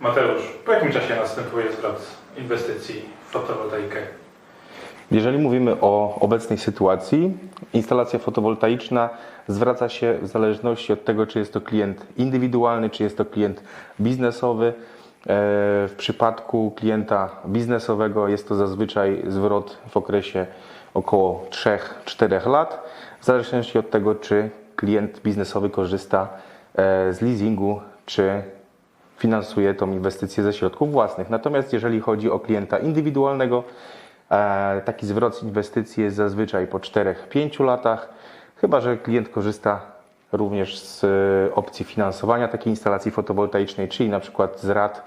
Mateusz, po jakim czasie następuje zwrot inwestycji w fotowoltaikę? Jeżeli mówimy o obecnej sytuacji, instalacja fotowoltaiczna zwraca się w zależności od tego, czy jest to klient indywidualny, czy jest to klient biznesowy. E, W przypadku klienta biznesowego jest to zazwyczaj zwrot w okresie około 3-4 lat, w zależności od tego, czy klient biznesowy korzysta e, z leasingu, czy finansuje tą inwestycję ze środków własnych. Natomiast jeżeli chodzi o klienta indywidualnego, e, taki zwrot inwestycji jest zazwyczaj po 4-5 latach, chyba że klient korzysta również z e, opcji finansowania takiej instalacji fotowoltaicznej, czyli na przykład z rat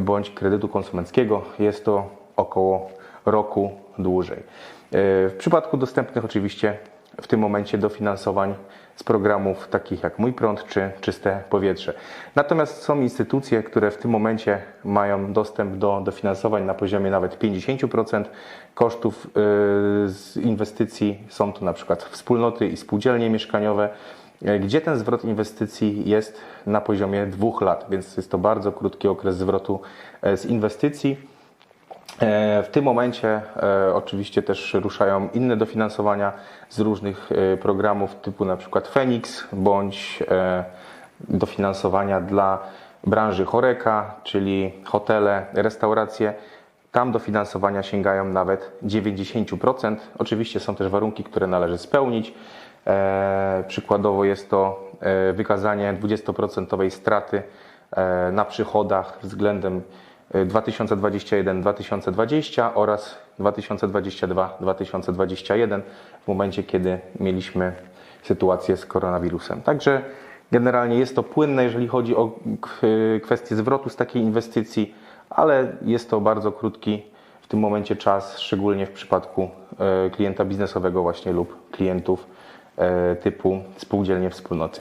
bądź kredytu konsumenckiego. Jest to około roku dłużej. E, W przypadku dostępnych oczywiście w tym momencie dofinansowań z programów takich jak Mój Prąd czy Czyste Powietrze. Natomiast są instytucje, które w tym momencie mają dostęp do dofinansowań na poziomie nawet 50% kosztów yy, z inwestycji. Są to na przykład wspólnoty i spółdzielnie mieszkaniowe, yy, gdzie ten zwrot inwestycji jest na poziomie dwóch lat, więc jest to bardzo krótki okres zwrotu e, z inwestycji. E, W tym momencie e, oczywiście też ruszają inne dofinansowania z różnych e, programów typu na przykład Fenix bądź dofinansowania dla branży choreka, czyli hotele, restauracje. Tam dofinansowania sięgają nawet 90%. Oczywiście są też warunki, które należy spełnić. Przykładowo jest to wykazanie 20% straty na przychodach względem 2021-2020 oraz 2022-2021 w momencie, kiedy mieliśmy sytuację z koronawirusem. Także generalnie jest to płynne, jeżeli chodzi o kwestię zwrotu z takiej inwestycji, ale jest to bardzo krótki w tym momencie czas, szczególnie w przypadku e, klienta biznesowego właśnie lub klientów e, typu spółdzielnie wspólnoty.